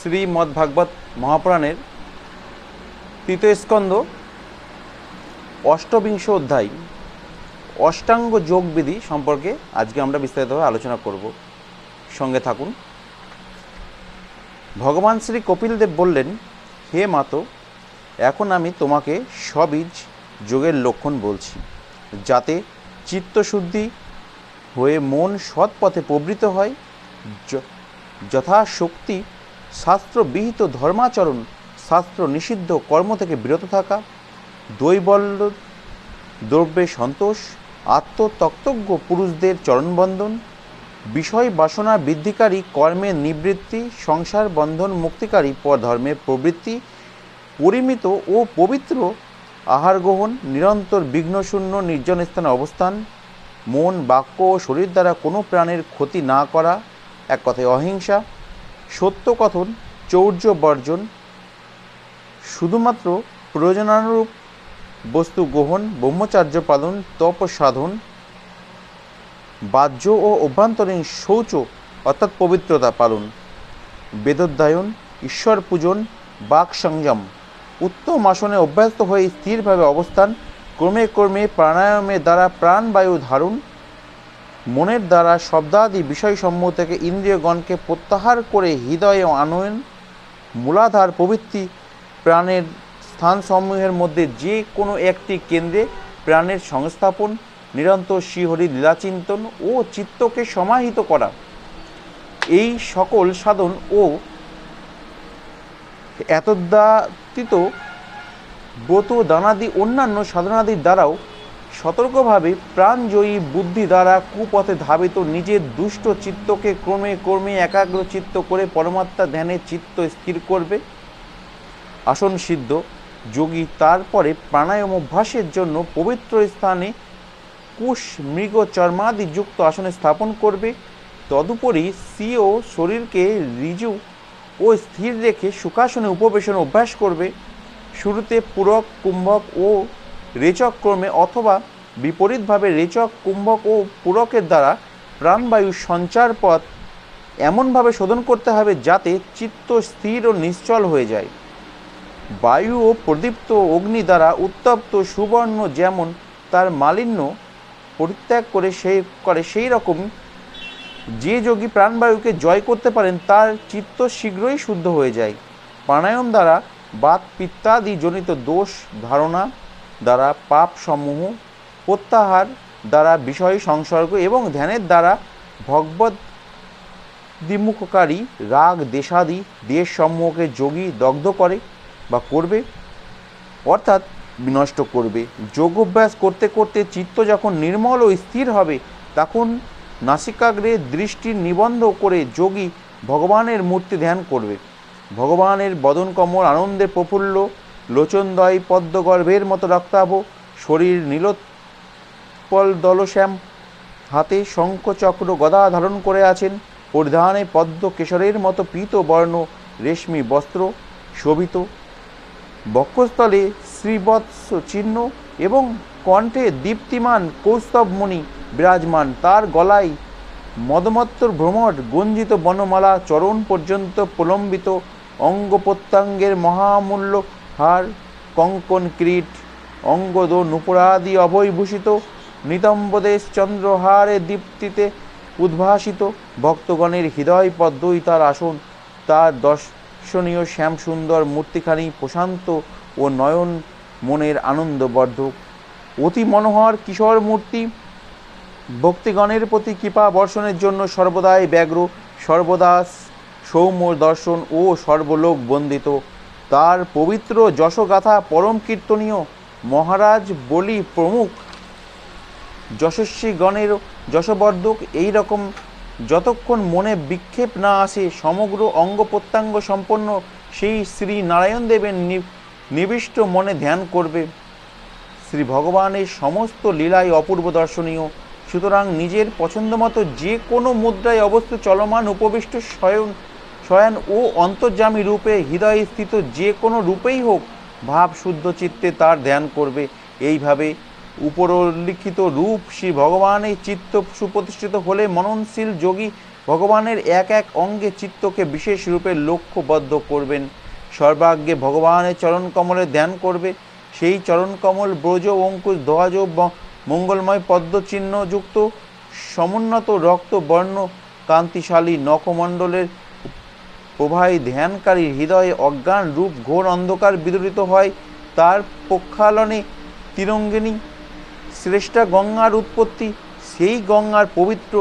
শ্রীমদ্ভাগবত মহাপুরাণের তৃতীয় স্কন্ধ, অষ্টবিংশ অধ্যায়, অষ্টাঙ্গ যোগবিধি সম্পর্কে আজকে আমরা বিস্তারিতভাবে আলোচনা করব। সঙ্গে থাকুন। ভগবান শ্রী কপিল দেব বললেন, হে মাতো, এখন আমি তোমাকে সবীজ যোগের লক্ষণ বলছি, যাতে চিত্তশুদ্ধি হয়ে মন সৎ পথে প্রবৃত হয় যথাশক্তি শাস্ত্রবিহিত ধর্মাচরণ শাস্ত্র নিষিদ্ধ কর্ম থেকে বিরত থাকা, দৈবল্য দ্রব্যে সন্তোষ আত্মতক্তজ্ঞ পুরুষদের চরণবন্ধন, বিষয় বাসনা বৃদ্ধিকারী কর্মের নিবৃত্তি, সংসার বন্ধন মুক্তিকারী পরধর্মের প্রবৃত্তি, পরিমিত ও পবিত্র আহার গ্রহণ, নিরন্তর বিঘ্নশূন্য নির্জন স্থানে অবস্থান, মন, বাক্য ও শরীর দ্বারা কোনো প্রাণের ক্ষতি না করা, এক কথায় অহিংসা সত্য কথন, চৌর্য বর্জন, শুধুমাত্র প্রয়োজনানুরূপ বস্তু গ্রহণ, ব্রহ্মচার্য পালন, তপ সাধন, বাহ্য ও অভ্যন্তরীণ শৌচ, অর্থাৎ পবিত্রতা পালন, বেদোধ্যায়ন, ঈশ্বর পূজন, বাক সংযম, উত্তম আসনে অভ্যস্ত হয়ে স্থিরভাবে অবস্থান, ক্রমে ক্রমে প্রাণায়ামের দ্বারা প্রাণবায়ু ধারণ মনের দ্বারা শব্দাদি বিষয়সমূহ থেকে ইন্দ্রিয়গণকে প্রত্যাহার করে হৃদয়ে আনয়ন, মূলাধার প্রভৃতি প্রাণের স্থানসমূহের মধ্যে যে কোনো একটি কেন্দ্রে প্রাণের সংস্থাপন, নিরন্তর শ্রীহরি লীলাচিন্তন ও চিত্তকে সমাহিত করা। এই সকল সাধন ও এতদ্যাতীত ব্রত দানাদি অন্যান্য সাধনাদির দ্বারাও সতর্কভাবে প্রাণজয়ী বুদ্ধি দ্বারা কুপথে ধাবিত নিজের দুষ্ট চিত্তকে ক্রমে ক্রমে একাগ্র চিত্ত করে পরমাত্মা ধ্যানে চিত্ত স্থির করবে। আসন সিদ্ধ। যোগী তারপরে প্রাণায়াম অভ্যাসের জন্য পবিত্র স্থানে কুশ, মৃগ, চর্মাদি যুক্ত আসনে স্থাপন করবে। তদুপরি সিও শরীরকে ঋজু ও স্থির রেখে সুখাসনে উপবেশন অভ্যাস করবে। শুরুতে পূরক, কুম্ভক ও রেচক ক্রমে অথবা বিপরীতভাবে রেচক, কুম্ভক ও পূরকের দ্বারা প্রাণবায়ু সঞ্চার পথ এমনভাবে শোধন করতে হবে যাতে চিত্ত স্থির ও নিশ্চল হয়ে যায়। বায়ু ও প্রদীপ্ত অগ্নি দ্বারা উত্তপ্ত সুবর্ণ যেমন তার মালিন্য পরিত্যাগ করে সেই করে সেই রকম যে যোগী প্রাণবায়ুকে জয় করতে পারেন, তার চিত্ত শীঘ্রই শুদ্ধ হয়ে যায়। প্রাণায়াম দ্বারা বাত পিত্তাদি জনিত দোষ, ধারণা দ্বারা পাপ সমূহ প্রত্যাহার দ্বারা বিষয় সংসর্গ এবং ধ্যানের দ্বারা ভগবত দ্বিমুখকারী রাগ, দেশাদি দেশ সমূহকে যোগী দগ্ধ করে বা করবে, অর্থাৎ বিনষ্ট করবে। যোগ অভ্যাস করতে করতে চিত্ত যখন নির্মল ও স্থির হবে, তখন নাসিকাগ্রে দৃষ্টি নিবন্ধ করে যোগী ভগবানের মূর্তি ধ্যান করবে। ভগবানের বদন কমল আনন্দে প্রফুল্ল লোচনদয় পদ্মগর্ভের মতো রক্তাভ শরীর নীলোৎপল দলশ্যাম, হাতে শঙ্খ চক্র গদা ধারণ করে আছেন, পরিধানে পদ্ম কেশরের মতো পীত বর্ণ রেশমি বস্ত্র, শোভিত বক্ষস্থলে শ্রীবৎস চিহ্ন এবং কণ্ঠে দীপ্তিমান কৌস্তবমণি বিরাজমান। তার গলায় মদমত্তর ভ্রমর গঞ্জিত বনমালা চরণ পর্যন্ত প্রলম্বিত অঙ্গ প্রত্যঙ্গের মহামূল্য হার, কঙ্কন ক্রীট, অঙ্গদ নুপুরাদি অভয়ভূষিত, নিতম্বদেশ চন্দ্রহারে দীপ্তিতে উদ্ভাসিত, ভক্তগণের হৃদয় পদ্মই তার আসন, তার দর্শনীয় শ্যামসুন্দর মূর্তিখানি প্রশান্ত ও নয়ন মনের আনন্দবর্ধক। অতি মনোহর কিশোর মূর্তি। ভক্তিগণের প্রতি কৃপা বর্ষণের জন্য সর্বদাই ব্যগ্র সর্বদা সৌম্য দর্শন ও সর্বলোক বন্দিত। তার পবিত্র যশগাথা পরম কীর্তনীয় মহারাজ বলি প্রমুখ। যশস্বী গণের যশবর্ধক এই রকম যতক্ষণ মনে বিক্ষেপ না আসে সমগ্র অঙ্গ প্রত্যঙ্গ সম্পন্ন সেই শ্রী নারায়ণ দেবের নিবিষ্ট মনে ধ্যান করবে। শ্রী ভগবানের সমস্ত লীলাই অপূর্ব দর্শনীয়। সুতরাং নিজের পছন্দমতো যে কোনো মুদ্রায় অবস্থিত চলমান উপবিষ্ট শয়ন শয়ন ও অন্তর্যামী রূপে হৃদয়ে স্থিত যে কোনো রূপেই হোক, ভাব শুদ্ধ চিত্তে তার ধ্যান করবে। এইভাবে উপরোল্লিখিত রূপ শ্রী ভগবানের চিত্ত সুপ্রতিষ্ঠিত হলে মননশীল যোগী ভগবানের এক এক অঙ্গে চিত্তকে বিশেষ রূপে লক্ষ্যবদ্ধ করবেন। সর্বাগ্যে ভগবানের চরণ কমলে ধ্যান করবে। সেই চরণ কমল ব্রজ অঙ্কুশ ধ্বজ মঙ্গলময় পদ্মচিহ্নযুক্ত সমুন্নত রক্ত বর্ণ কান্তিশালী নখমণ্ডলের প্রভাই ধ্যানকারী হৃদয়ে অজ্ঞান রূপ ঘোর অন্ধকার বিদরিত হয়। তার পক্ষালনে তিরঙ্গিনী শ্রেষ্ঠা গঙ্গার উৎপত্তি, সেই গঙ্গার পবিত্র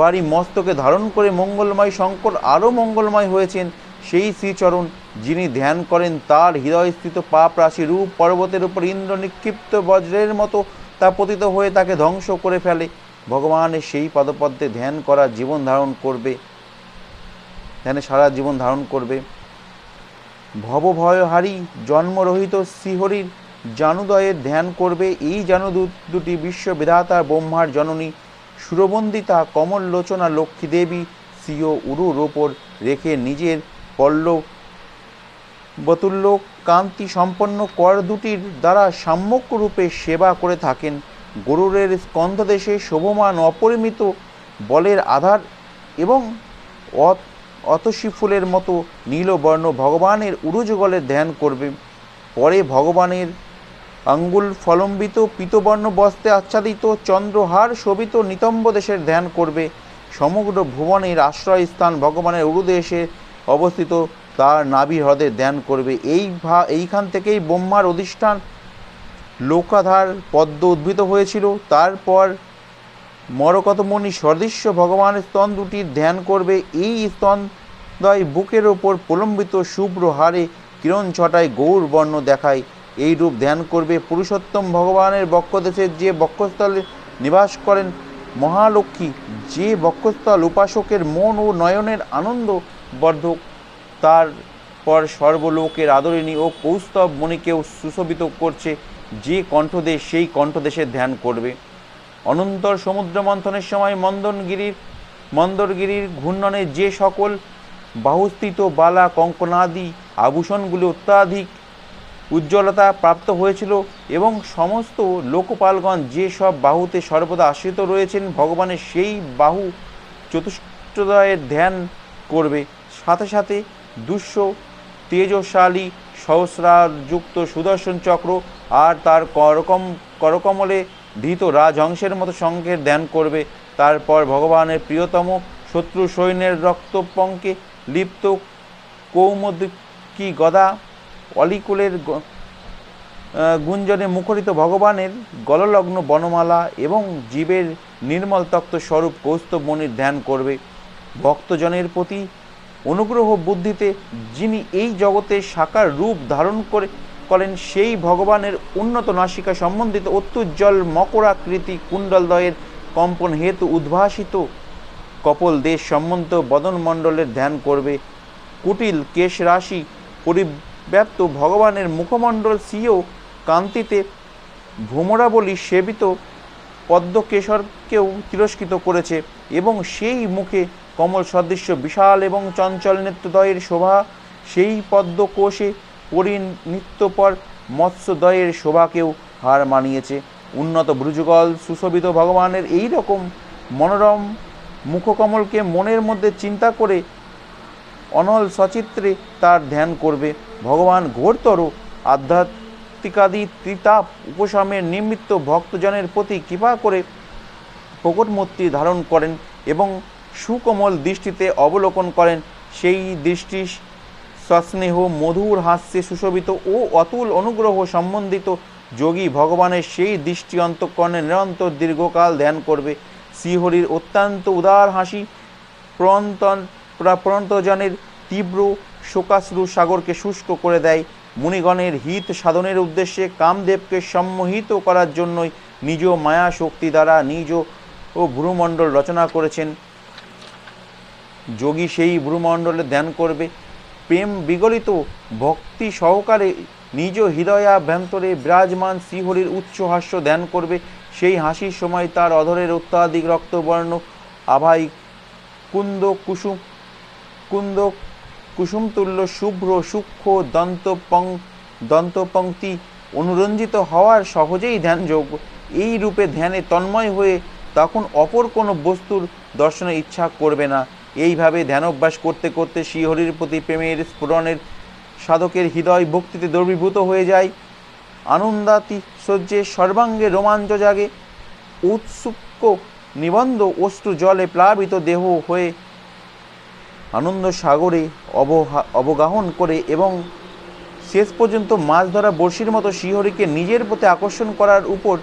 বাড়ি মস্তকে ধারণ করে মঙ্গলময় শঙ্কর আরও মঙ্গলময় হয়েছেন। সেই শ্রীচরণ, যিনি ধ্যান করেন, তার হৃদয়স্থিত পাপ রাশি রূপ পর্বতের উপর ইন্দ্র নিক্ষিপ্ত বজ্রের মতো তা পতিত হয়ে তাকে ধ্বংস করে ফেলে। ভগবানের সেই পদপদ্মে ধ্যান করা জীবন ধারণ করবে। ধ্যানে সারা জীবন ধারণ করবে। ভবভয়হারী জন্মরহিত শ্রীহরির জানুদয়ের ধ্যান করবে এই জানু দু- দুটি বিশ্ববিধাতা ব্রহ্মার জননী সুরবন্দিতা কমল লোচনা লক্ষ্মী দেবী সিও উরুর ওপর রেখে নিজের পল্লব বতুল্য কান্তি সম্পন্ন কর দুটির দ্বারা সাম্যক রূপে সেবা করে থাকেন। গরুরের স্কন্ধদেশে শোভমান অপরিমিত বলের আধার এবং অতসী ফুলের মতো নীলবর্ণ ভগবানের উরুযুগলের ধ্যান করবে। পরে ভগবানের আঙ্গুল ফলম্বিত পীতবর্ণ বস্ত্রে আচ্ছাদিত চন্দ্রহার শোভিত নিতম্ব দেশের ধ্যান করবে। সমগ্র ভুবনের আশ্রয়স্থান ভগবানের উরুদেশে অবস্থিত, তার নাভি হ্রদে ধ্যান করবে। এই ভা, এইখান থেকেই ব্রহ্মার অধিষ্ঠান লোকাধার পদ্ম উদ্ভূত হয়েছিল। তারপর মরকতমণি সদৃশ্য ভগবানের স্তন দুটির ধ্যান করবে। এই স্তনদ্বয় বুকের ওপর প্রলম্বিত শুভ্র হারে কিরণ ছটায় গৌর বর্ণ দেখায়। এই রূপ ধ্যান করবে পুরুষোত্তম ভগবানের বক্ষদেশের যে বক্ষস্থলে নিবাস করেন মহালক্ষ্মী, যে বক্ষস্থল উপাসকের মন ও নয়নের আনন্দ বর্ধক। তার পর সর্বলোকের আদরিণী ও কৌস্তব মণিকেও সুশোভিত করছে। যে কণ্ঠদেশ সেই কণ্ঠদেশের ধ্যান করবে। অনন্তর সমুদ্র মন্থনের সময় মন্দনগিরির, মন্দরগিরির ঘূর্ণনে যে সকল বাহুস্থিত বালা, কঙ্কনাদি আভূষণগুলি অত্যাধিক উজ্জ্বলতা প্রাপ্ত হয়েছিল এবং সমস্ত লোকপালগণ যে সব বাহুতে সর্বদা আশ্রিত রয়েছেন, ভগবানের সেই বাহু চতুষ্টদয়ের ধ্যান করবে। সাথে সাথে দুঃস্ব তেজশালী সহস্রাযুক্ত সুদর্শন চক্র আর তার করকম, করকমলে ধৃত রাজহংসের মতো সংখ্যের ধ্যান করবে। তারপর ভগবানের প্রিয়তম শত্রু সৈন্যের রক্তপঙ্কে লিপ্ত কৌমুদী গদা অলিকুলের গুঞ্জনে মুখরিত ভগবানের গললগ্ন বনমালা এবং জীবের নির্মল তত্ত্ব স্বরূপ কৌস্তব মনির ধ্যান করবে। ভক্তজনের প্রতি অনুগ্রহ বুদ্ধিতে যিনি এই জগতে সাকার রূপ ধারণ করে করেন সেই ভগবানের উন্নত নাসিকা সম্বন্ধিত অত্যুজ্জ্বল মকরাকৃতি কুণ্ডলদয়ের কম্পন হেতু উদ্ভাসিত কপল দেশ সম্বন্ধ বদনমণ্ডলের ধ্যান করবে কুটিল কেশ রাশি পরিব্যাপ্ত ভগবানের মুখমণ্ডল সিও কান্তিতে ভ্রমরাবলী সেবিত পদ্মকেশরকেও তিরস্কৃত করেছে এবং সেই মুখে কমল সদৃশ্য বিশাল এবং চঞ্চল নেত্রদয়ের শোভা, সেই পদ্মকোষে পরিনিত্যপর মৎস্যদয়ের শোভাকেও হার মানিয়েছে। উন্নত ব্রুজগল সুশোভিত ভগবানের এই রকম মনোরম মুখকমলকে মনের মধ্যে চিন্তা করে অনল সচিত্রে তার ধ্যান করবে। ভগবান ঘোরতর আধ্যাত্মিকাদি ত্রিতাপ উপশমের নিমিত্ত ভক্তজনের প্রতি কৃপা করে প্রকটমূর্তি ধারণ করেন এবং সুকোমল দৃষ্টিতে অবলোকন করেন। সেই দৃষ্টি সস্নেহ মধুর হাস্যে সুশোভিত ও অতুল অনুগ্রহ সম্বন্ধিত যোগী ভগবানের সেই দৃষ্টি অন্তঃকরণে নিরন্তর দীর্ঘকাল ধ্যান করবে। শ্রীহরির অত্যন্ত উদার হাসি প্রন্তন প্রন্তজনের তীব্র শোকাশ্রু সাগরকে শুষ্ক করে দেয়। মুনিগণের হিত সাধনের উদ্দেশ্যে কামদেবকে সম্মোহিত করার জন্যই নিজ মায়া শক্তি দ্বারা নিজ ও ভ্রুমণ্ডল রচনা করেছেন। যোগী সেই ভ্রুমণ্ডলে ধ্যান করবে। প্রেম বিগলিত, ভক্তি সহকারে নিজ হৃদয়াভ্যন্তরে বিরাজমান শ্রীহরির উচ্চ হাস্য ধ্যান করবে। সেই হাসির সময় তার অধরের অত্যাধিক রক্তবর্ণ, আভাই কুন্দ কুসুম, কুন্দ কুসুমতুল্য শুভ্র সূক্ষ্ম দন্তপং দন্তপংক্তি অনুরঞ্জিত হওয়ার সহজেই ধ্যানযোগ্য। এই রূপে ধ্যানে তন্ময় হয়ে তখন অপর কোনো বস্তুর দর্শনের ইচ্ছা করবে না। এইভাবে ধ্যানাভ্যাস করতে করতে শ্রীহরির প্রতি প্রেমের স্ফুরণের সাধকের হৃদয় ভক্তিতে দ্রবীভূত হয়ে যায়। আনন্দাতি সহ্যে সর্বাঙ্গে রোমাঞ্চ জাগে। উৎসুক নিবন্ধ অশ্রু জলে প্লাবিত দেহ হয়ে আনন্দ সাগরে অবহা, অবগাহন করে এবং শেষ পর্যন্ত মাছ ধরা বড়শির মতো শ্রীহরিকে নিজের প্রতি আকর্ষণ করার উপর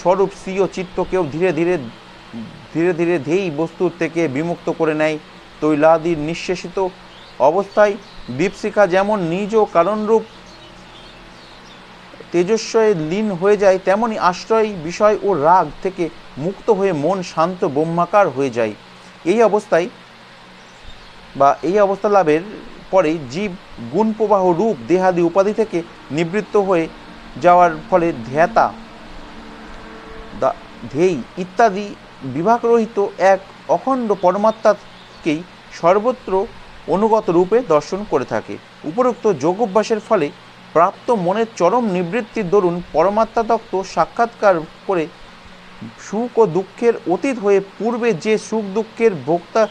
স্বরূপ স্বীয় চিত্তকেও ধীরে ধীরে ধীরে ধীরে ধেই বস্তুর থেকে বিমুক্ত করে নেয়। তৈলাদির নিঃশেষিত অবস্থায় দীপশিখা যেমন নিজ কারণরূপ তেজস্বয়ে লীন হয়ে যায়, তেমনি আশ্রয়, বিষয় ও রাগ থেকে মুক্ত হয়ে মন শান্ত ব্রহ্মাকার হয়ে যায়। এই অবস্থায় বা এই অবস্থা লাভের পরে জীব গুণ প্রবাহ রূপ দেহাদি উপাধি থেকে নিবৃত্ত হয়ে যাওয়ার ফলে ধ্যাতা ধেই ইত্যাদি বিভাগরহিত এক অখণ্ড পরমাত্মাকেই সর্বত্র অনুগত রূপে দর্শন করে থাকে। উপরোক্ত যোগ অভ্যাসের ফলে প্রাপ্ত মনের চরম নিবৃত্তির দরুন পরমাত্মা তত্ত্ব সাক্ষাৎকার করে সুখ ও দুঃখের অতীত হয়ে পূর্বে যে সুখ দুঃখের ভোক্তা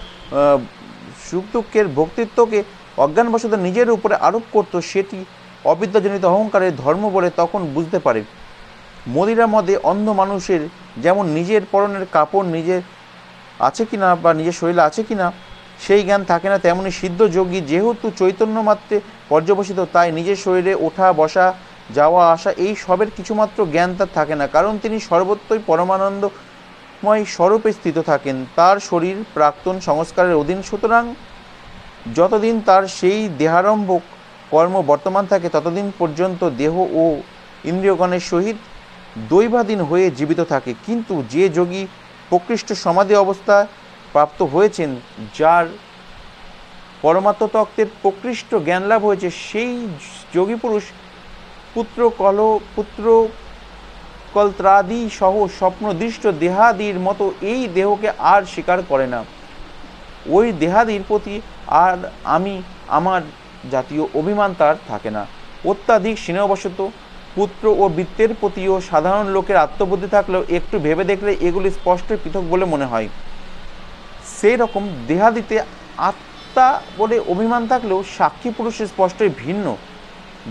সুখ দুঃখের ভক্তিত্বকে অজ্ঞানবশত নিজের উপরে আরোপ করত, সেটি অবিদ্যাজনিত অহংকারের ধর্ম বলে তখন বুঝতে পারে। মদিরা মদে অন্ধ মানুষের যেমন নিজের পরনের কাপড় নিজের আছে কি না বা নিজের শরীরে আছে কি না সেই জ্ঞান থাকে না, তেমনি সিদ্ধ যোগী যেহেতু চৈতন্য মাত্রে পর্যবসিত, তাই নিজের শরীরে ওঠা, বসা, যাওয়া, আসা, এই সবের কিছুমাত্র জ্ঞান তার থাকে না। কারণ তিনি সর্বত্রই পরমানন্দময় স্বরূপে স্থিত থাকেন। তার শরীর প্রাক্তন সংস্কারের অধীন। সুতরাং যতদিন তার সেই দেহারম্ভ কর্ম বর্তমান থাকে, ততদিন পর্যন্ত দেহ ও ইন্দ্রিয়গণের সহিত দৈবাধীন হয়ে জীবিত থাকে। কিন্তু যে যোগী প্রকৃষ্ট সমাধি অবস্থায় প্রাপ্ত হয়েছেন, যার পরমাত্ম তত্ত্বের প্রকৃষ্ট জ্ঞান লাভ হয়েছে, সেই যোগী পুরুষ পুত্র কল, পুত্র কলত্রাদি সহ স্বপ্নদৃষ্ট দেহাদির মতো এই দেহকে আর স্বীকার করে না। ওই দেহাদির প্রতি আর আমি, আমার জাতীয় অভিমান তার থাকে না। অত্যাধিক স্নেহবশত পুত্র ও বৃত্তের প্রতিও সাধারণ লোকের আত্মবুদ্ধি থাকলেও একটু ভেবে দেখলে এগুলি স্পষ্ট পৃথক বলে মনে হয়। সেই রকম দেহাদিতে আত্মা বলে অভিমান থাকলেও সাক্ষী পুরুষের স্পষ্টই ভিন্ন।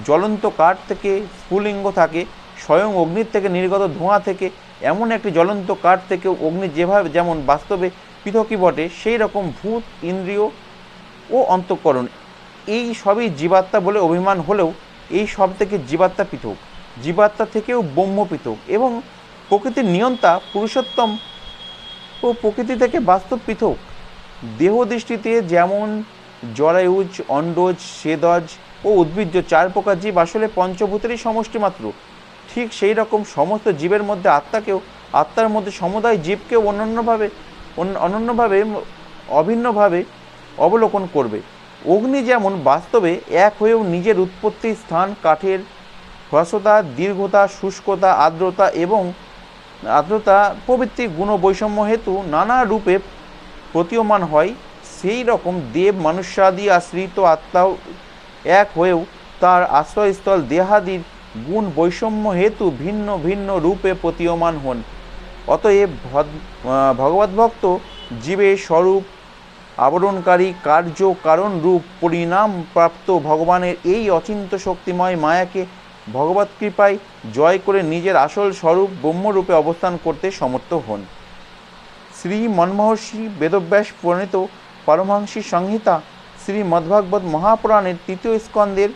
জ্বলন্ত কাঠ থেকে স্ফুলিঙ্গ থাকে, স্বয়ং অগ্নির থেকে নির্গত ধোঁয়া থেকে, এমন একটি জ্বলন্ত কাঠ থেকে অগ্নি যেভাবে যেমন বাস্তবে পৃথকই বটে সেই রকম ভূত, ইন্দ্রিয় ও অন্তঃকরণ। এই সবই জীবাত্মা বলে অভিমান হলেও এই সব থেকে জীবাত্মা পৃথক। জীবাত্মা থেকেও ব্রহ্ম পৃথক এবং প্রকৃতির নিয়ন্তা পুরুষোত্তম ও প্রকৃতি থেকে বাস্তব পৃথক। দেহ দৃষ্টিতে যেমন জরায়ুজ, অন্ডজ, সেদজ ও উদ্ভিজ্জ চার প্রকার জীব আসলে পঞ্চভূতেরই সমষ্টি মাত্র। ঠিক সেই রকম সমস্ত জীবের মধ্যে আত্মাকেও, আত্মার মধ্যে সমুদায় জীবকেও অনন্যভাবে অনন্যভাবে অভিন্নভাবে অবলোকন করবে। অগ্নি যেমন বাস্তবে এক হয়েও নিজের উৎপত্তি স্থান, কাঠের হ্রস্বতা দীর্ঘতা, শুষ্কতা, আর্দ্রতা এবং আর্দ্রতা প্রভৃতি গুণ বৈষম্য হেতু নানা রূপে প্রতীয়মান হয়। সেই রকম দেব মানুষ্যাদি আশ্রিত আত্মাও এক হয়েও তার আশ্রয়স্থল দেহাদির গুণ বৈষম্য হেতু ভিন্ন ভিন্ন রূপে প্রতীয়মান হন। অতএব ভগবদ্ভক্ত জীবের স্বরূপ, আবরণকারী, কার্য কারণ রূপ পরিণাম প্রাপ্ত ভগবানের এই অচিন্ত শক্তিময় মায়াকে ভগবত কৃপায় জয় করে নিজের আসল স্বরূপ ব্রহ্মরূপে অবস্থান করতে সমর্থ হন। শ্রী মনমহর্ষি বেদব্যাস প্রণীত পরমহংসী সংহিতা শ্রী মদ্ভাগবত মহাপুরাণের তৃতীয় স্কন্দের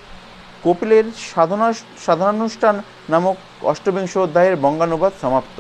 কপিলের সাধনা সাধনানুষ্ঠান নামক অষ্টবিংশ অধ্যায়ের বঙ্গানুবাদ সমাপ্ত।